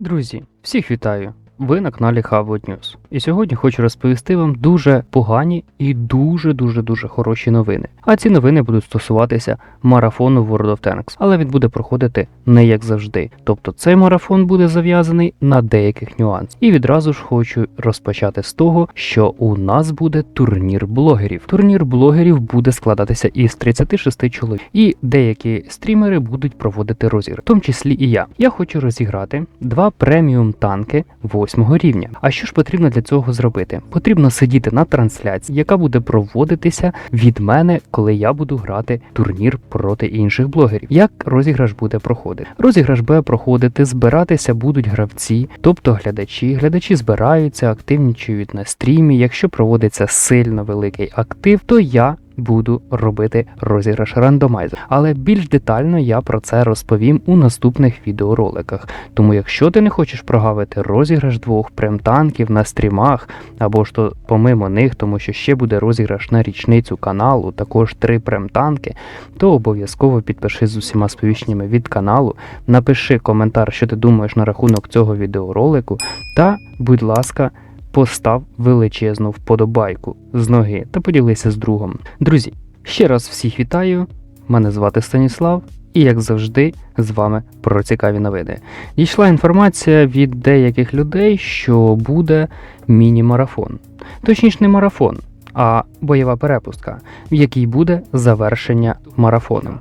Друзі, всіх вітаю! Ви на каналі Хавот News. І сьогодні хочу розповісти вам дуже погані і дуже дуже хороші новини. А ці новини будуть стосуватися марафону World of Tanks, але він буде проходити не як завжди. Тобто цей марафон буде зав'язаний на деяких нюансах. І відразу ж хочу розпочати з того, що у нас буде турнір блогерів. Турнір блогерів буде складатися із 36 чоловік, і деякі стрімери будуть проводити розіграш, в тому числі і я. Я хочу розіграти два преміум танки 8 рівня. А що ж потрібно для цього зробити? Потрібно сидіти на трансляції, яка буде проводитися від мене, коли я буду грати турнір проти інших блогерів. Як розіграш буде проходити? Розіграш буде проходити, збиратися будуть гравці, тобто глядачі. Глядачі збираються, активнічують на стрімі. Якщо проводиться сильно великий актив, то я буду робити розіграш рандомайзер. Але більш детально я про це розповім у наступних відеороликах. Тому якщо ти не хочеш прогавити розіграш двох прем-танків на стрімах, або ж то помимо них, тому що ще буде розіграш на річницю каналу, також три прем-танки, то обов'язково підпишись з усіма сповіщеннями від каналу, напиши коментар, що ти думаєш на рахунок цього відеоролику, та, будь ласка, постав величезну вподобайку з ноги та поділися з другом. Друзі, ще раз всіх вітаю. Мене звати Станіслав, і як завжди, з вами про цікаві новини. Дійшла інформація від деяких людей, що буде міні-марафон. Точніше, не марафон, а бойова перепустка, в якій буде завершення марафоном.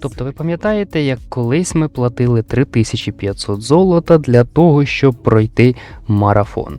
Тобто, ви пам'ятаєте, як колись ми платили 3500 золота для того, щоб пройти марафон.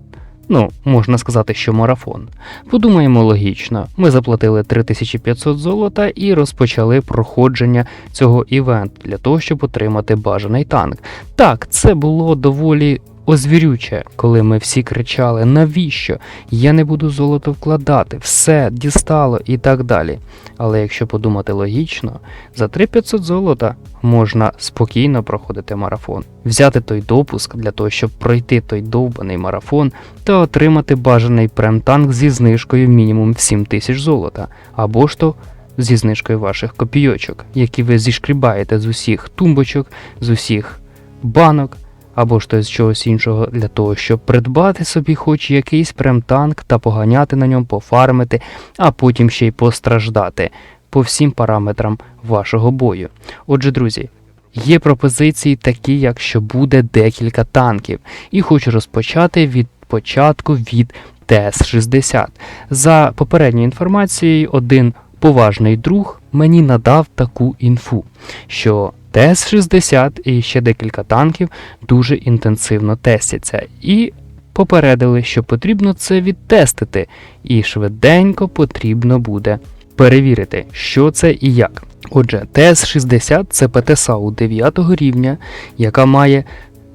Ну, можна сказати, що марафон. Подумаємо логічно, ми заплатили 3500 золота і розпочали проходження цього івенту для того, щоб отримати бажаний танк. Так, це було доволі озвірюче, коли ми всі кричали: навіщо? Я не буду золото вкладати, все дістало і так далі. Але якщо подумати логічно, за 3500 золота можна спокійно проходити марафон, взяти той допуск для того, щоб пройти той довбаний марафон та отримати бажаний прем-танк зі знижкою мінімум в 7000 золота, або ж то зі знижкою ваших копійочок, які ви зішкрібаєте з усіх тумбочок, з усіх банок. Або ж то з чогось іншого для того, щоб придбати собі хоч якийсь прем-танк та поганяти на ньому, пофармити, а потім ще й постраждати по всім параметрам вашого бою. Отже, друзі, є пропозиції такі, як що буде декілька танків, і хочу розпочати від початку від ТС-60. За попередньою інформацією, один поважний друг мені надав таку інфу, що ТС-60 і ще декілька танків дуже інтенсивно тестяться. І попередили, що потрібно це відтестити, і швиденько потрібно буде перевірити, що це і як. Отже, ТС-60 це ПТСАУ 9 рівня, яка має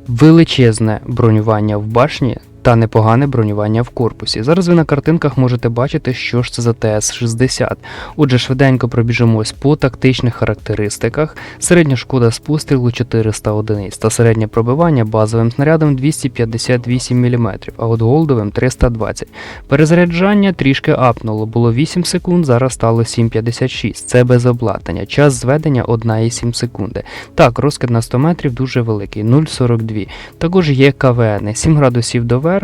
величезне бронювання в башні та непогане бронювання в корпусі. Зараз ви на картинках можете бачити, що ж це за ТС-60. Отже, швиденько пробіжимось по тактичних характеристиках. Середня шкода з пострілу 400 одиниць та середнє пробивання базовим снарядом 258 мм, а от голдовим 320. Перезаряджання трішки апнуло, було 8 секунд, зараз стало 7,56. Це без обладнання. Час зведення 1,7 секунди. Так, розкид на 100 метрів дуже великий 0,42. Також є КВН 7 градусів до верху.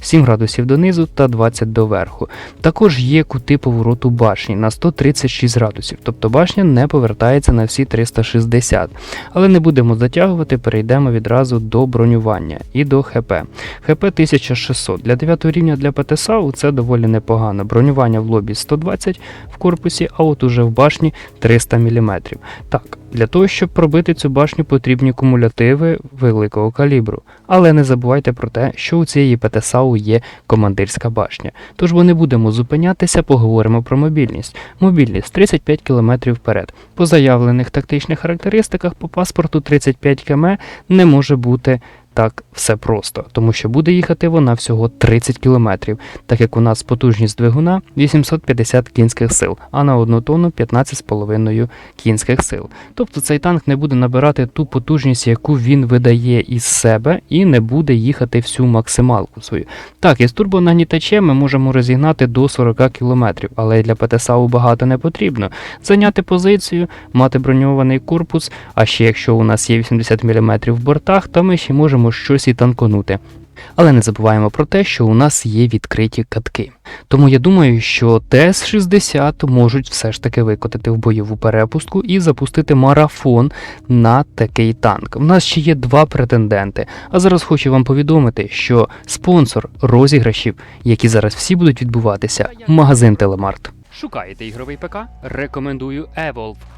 7 градусів донизу та 20 до верху. Також є кути повороту башні на 136 градусів, тобто башня не повертається на всі 360. Але не будемо затягувати, перейдемо відразу до бронювання і до ХП. ХП 1600. Для 9 рівня для ПТСАУ це доволі непогано. Бронювання в лобі 120 в корпусі, а от уже в башні 300 мм. Так, для того, щоб пробити цю башню, потрібні кумулятиви великого калібру. Але не забувайте про те, що у цієї ПТСАУ є командирська башня. Тож бо не будемо зупинятися, поговоримо про мобільність. Мобільність 35 км вперед. По заявлених тактичних характеристиках по паспорту 35 км не може бути так все просто, тому що буде їхати вона всього 30 км, так як у нас потужність двигуна 850 кінських сил, а на одну тонну 15,5 кінських сил. Тобто цей танк не буде набирати ту потужність, яку він видає із себе, і не буде їхати всю максималку свою. Так, із турбонагнітачем ми можемо розігнати до 40 км, але для ПТСАУ багато не потрібно. Зайняти позицію, мати броньований корпус, а ще якщо у нас є 80 мм в бортах, то ми ще можемо можемо щось і танконути. Але не забуваємо про те, що у нас є відкриті катки. Тому я думаю, що ТС-60 можуть все ж таки викотити в бойову перепустку і запустити марафон на такий танк. У нас ще є два претенденти. А зараз хочу вам повідомити, що спонсор розіграшів, які зараз всі будуть відбуватися, магазин Телемарт. Шукаєте ігровий ПК? Рекомендую Evolve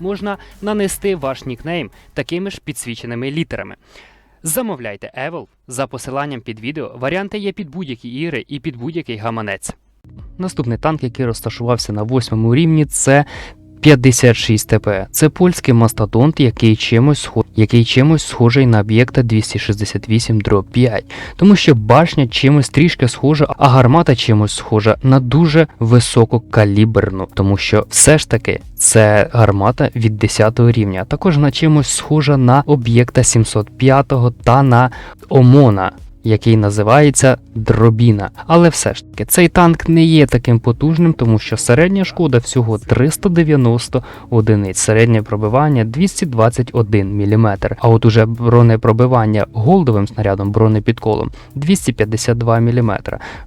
можна нанести ваш нікнейм такими ж підсвіченими літерами. Замовляйте Evil за посиланням під відео. Варіанти є під будь-які ігри і під будь-який гаманець. Наступний танк, який розташувався на восьмому рівні, це 56 ТП. Це польський мастодонт, який чимось схо... який чимось схожий на об'єкта 268 5 тому що башня чимось трішки схожа, а гармата чимось схожа на дуже висококаліберну, тому що все ж таки це гармата від 10 рівня, також на чимось схожа на об'єкта 705 та на Омона який називається дробіна. Але все ж таки цей танк не є таким потужним, тому що середня шкода всього 390 одиниць, середнє пробивання 221 мм. А от уже бронепробивання голдовим снарядом бронепідколом 252 мм.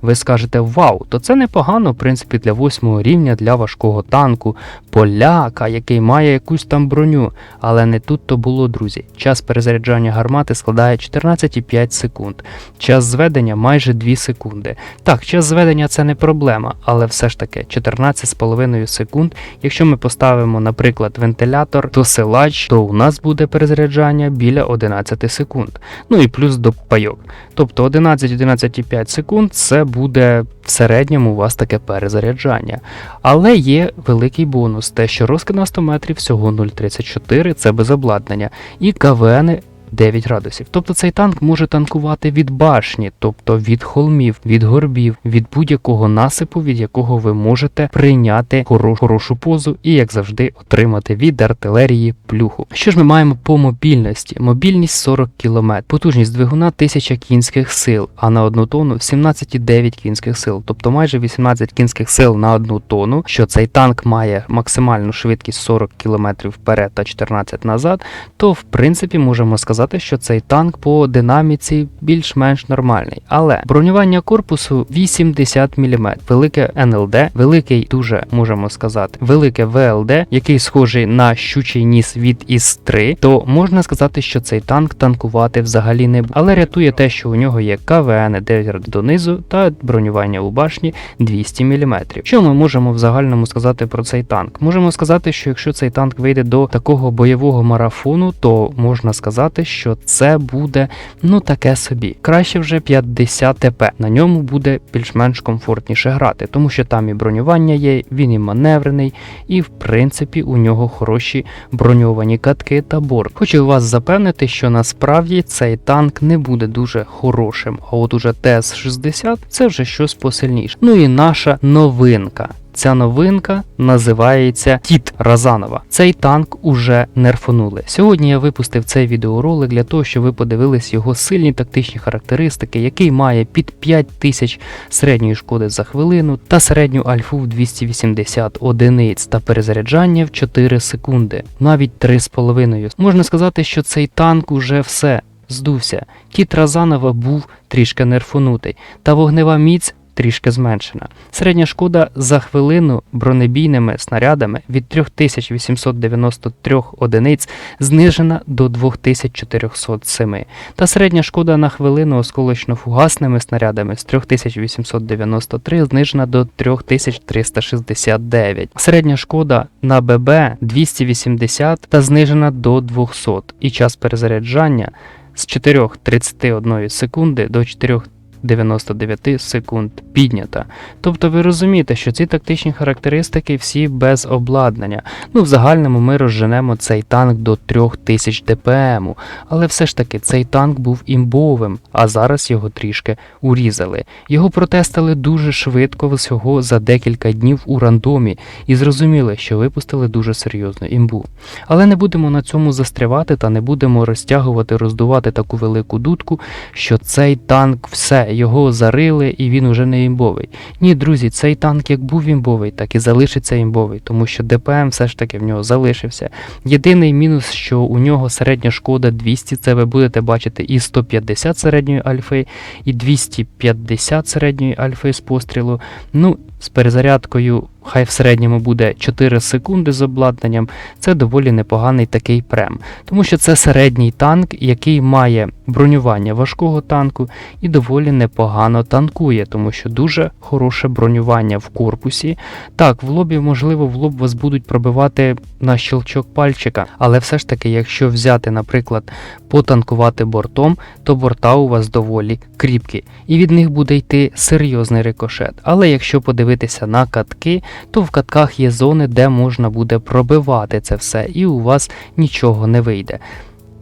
Ви скажете вау, то це непогано, в принципі, для 8 рівня для важкого танку, поляка, який має якусь там броню. Але не тут то було, друзі. Час перезаряджання гармати складає 14,5 секунд. Час зведення майже 2 секунди. Так, час зведення це не проблема, але все ж таки 14,5 секунд. Якщо ми поставимо, наприклад, вентилятор досилач, то у нас буде перезаряджання біля 11 секунд. Ну і плюс до пайок. Тобто 11-11,5 секунд це буде в середньому у вас таке перезаряджання. Але є великий бонус, те, що розкид на 100 метрів всього 0,34, це без обладнання, і КВН 9 градусів. Тобто цей танк може танкувати від башні, тобто від холмів, від горбів, від будь-якого насипу, від якого ви можете прийняти хорошу, хорошу позу і, як завжди, отримати від артилерії плюху. Що ж ми маємо по мобільності? Мобільність 40 км, потужність двигуна 1000 кінських сил, а на одну тонну 17,9 кінських сил, тобто майже 18 кінських сил на одну тонну. Що цей танк має максимальну швидкість 40 км вперед та 14 назад, то в принципі можемо сказати сказати, що цей танк по динаміці більш-менш нормальний. Але бронювання корпусу 80 мм, велике НЛД, великий, дуже можемо сказати, велике ВЛД, який схожий на щучий ніс від ІС-3, то можна сказати, що цей танк танкувати взагалі не буде. Але рятує те, що у нього є КВН 9 донизу та бронювання у башні 200 мм. Що ми можемо в загальному сказати про цей танк? Можемо сказати, що якщо цей танк вийде до такого бойового марафону, то можна сказати, що це буде ну таке собі. Краще вже 50 ТП. На ньому буде більш-менш комфортніше грати, тому що там і бронювання є, він і маневрений, і в принципі у нього хороші броньовані катки та борт. Хочу вас запевнити, що насправді цей танк не буде дуже хорошим. А от уже ТС-60 це вже щось посильніше. Ну і наша новинка. Ця новинка називається Тіт Разанова. Цей танк уже нерфонули. Сьогодні я випустив цей відеоролик для того, щоб ви подивились його сильні тактичні характеристики, який має під 5000 середньої шкоди за хвилину та середню альфу в 280 одиниць та перезаряджання в 4 секунди, навіть 3,5. Можна сказати, що цей танк уже все. Здувся. Кіт Разанова був трішки нерфонутий, та вогнева міць трішки зменшена. Середня шкода за хвилину бронебійними снарядами від 3893 одиниць знижена до 2407, та середня шкода на хвилину осколочно-фугасними снарядами з 3893 знижена до 3369. Середня шкода на ББ 280 та знижена до 200 і час перезаряджання з 4,31 секунди до 4 99 секунд піднята. Тобто ви розумієте, що ці тактичні характеристики всі без обладнання. Ну, в загальному ми розженемо цей танк до 3000 ДПМ, але все ж таки цей танк був імбовим, а зараз його трішки урізали. Його протестили дуже швидко, всього за декілька днів у рандомі, і зрозуміли, що випустили дуже серйозну імбу. Але не будемо на цьому застрявати та не будемо розтягувати, роздувати таку велику дудку, що цей танк все, його зарили і він уже не імбовий. Ні, друзі, цей танк як був імбовий, так і залишиться імбовий, тому що ДПМ все ж таки в нього залишився. Єдиний мінус, що у нього середня шкода 200, це ви будете бачити і 150 середньої альфи, і 250 середньої альфи з пострілу. Ну, з перезарядкою хай в середньому буде 4 секунди з обладнанням. Це доволі непоганий такий прем. Тому що це середній танк, який має бронювання важкого танку і доволі непогано танкує, тому що дуже хороше бронювання в корпусі. Так, в лобі, можливо, в лоб вас будуть пробивати на щелчок пальчика, але все ж таки, якщо взяти, наприклад, потанкувати бортом, то борта у вас доволі кріпкі, і від них буде йти серйозний рикошет. Але якщо подивитися на катки, то в катках є зони, де можна буде пробивати це все, і у вас нічого не вийде.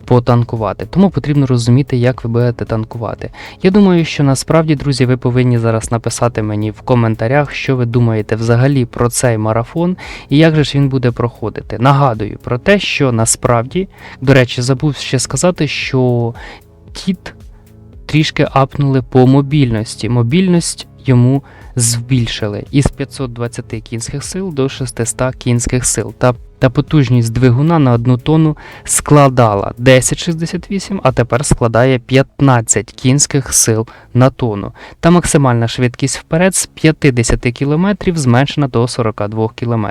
Потанкувати, тому потрібно розуміти, як ви будете танкувати. Я думаю, що насправді, друзі, ви повинні зараз написати мені в коментарях, що ви думаєте взагалі про цей марафон і як же ж він буде проходити. Нагадую про те, що насправді, до речі, забув ще сказати, що кіт трішки апнули по мобільності. Мобільність йому збільшили із 520 кінських сил до 600 кінських сил. Та, та потужність двигуна на одну тонну складала 10,68, а тепер складає 15 кінських сил на тонну. Та максимальна швидкість вперед з 50 км зменшена до 42 км.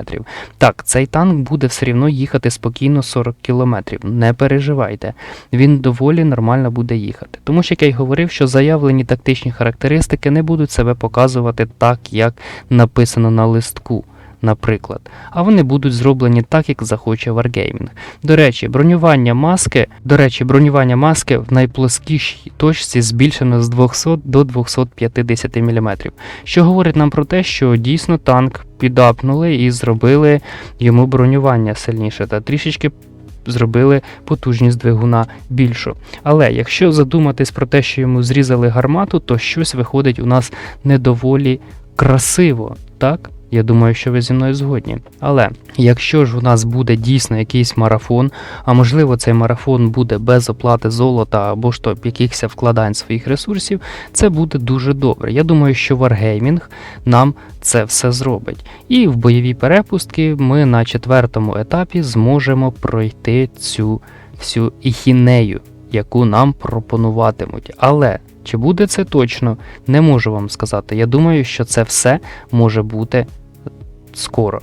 Так, цей танк буде все рівно їхати спокійно 40 км. Не переживайте, він доволі нормально буде їхати. Тому що як я й говорив, що заявлені тактичні характеристики не будуть себе показувати так, як написано на листку. Наприклад, а вони будуть зроблені так, як захоче Wargaming. До речі, бронювання маски, до речі, бронювання маски в найплоскішій точці збільшено з 200 до 250 мм, що говорить нам про те, що дійсно танк підапнули і зробили йому бронювання сильніше та трішечки зробили потужність двигуна більшу. Але якщо задуматись про те, що йому зрізали гармату, то щось виходить у нас недоволі красиво, так? Я думаю, що ви зі мною згодні. Але якщо ж у нас буде дійсно якийсь марафон, а можливо цей марафон буде без оплати золота або ж то якихось вкладань своїх ресурсів, це буде дуже добре. Я думаю, що Wargaming нам це все зробить. І в бойові перепустки ми на четвертому етапі зможемо пройти цю всю іхінею, яку нам пропонуватимуть. Але чи буде це точно, не можу вам сказати. Я думаю, що це все може бути скоро.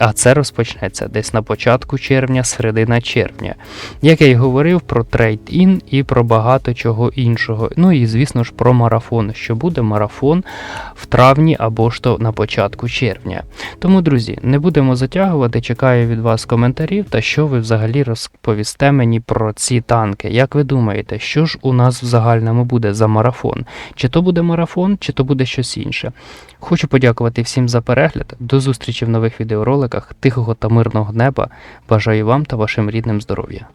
А це розпочнеться десь на початку червня, середина червня. Як я й говорив про трейд-ін і про багато чого іншого. Ну і звісно ж про марафон, що буде марафон в травні або ж то на початку червня. Тому, друзі, не будемо затягувати. Чекаю від вас коментарів та що ви взагалі розповісте мені про ці танки. Як ви думаєте, що ж у нас в загальному буде за марафон? Чи то буде марафон, чи то буде щось інше? Хочу подякувати всім за перегляд. До зустрічі в нових відеороликах. Тихого та мирного неба. Бажаю вам та вашим рідним здоров'я.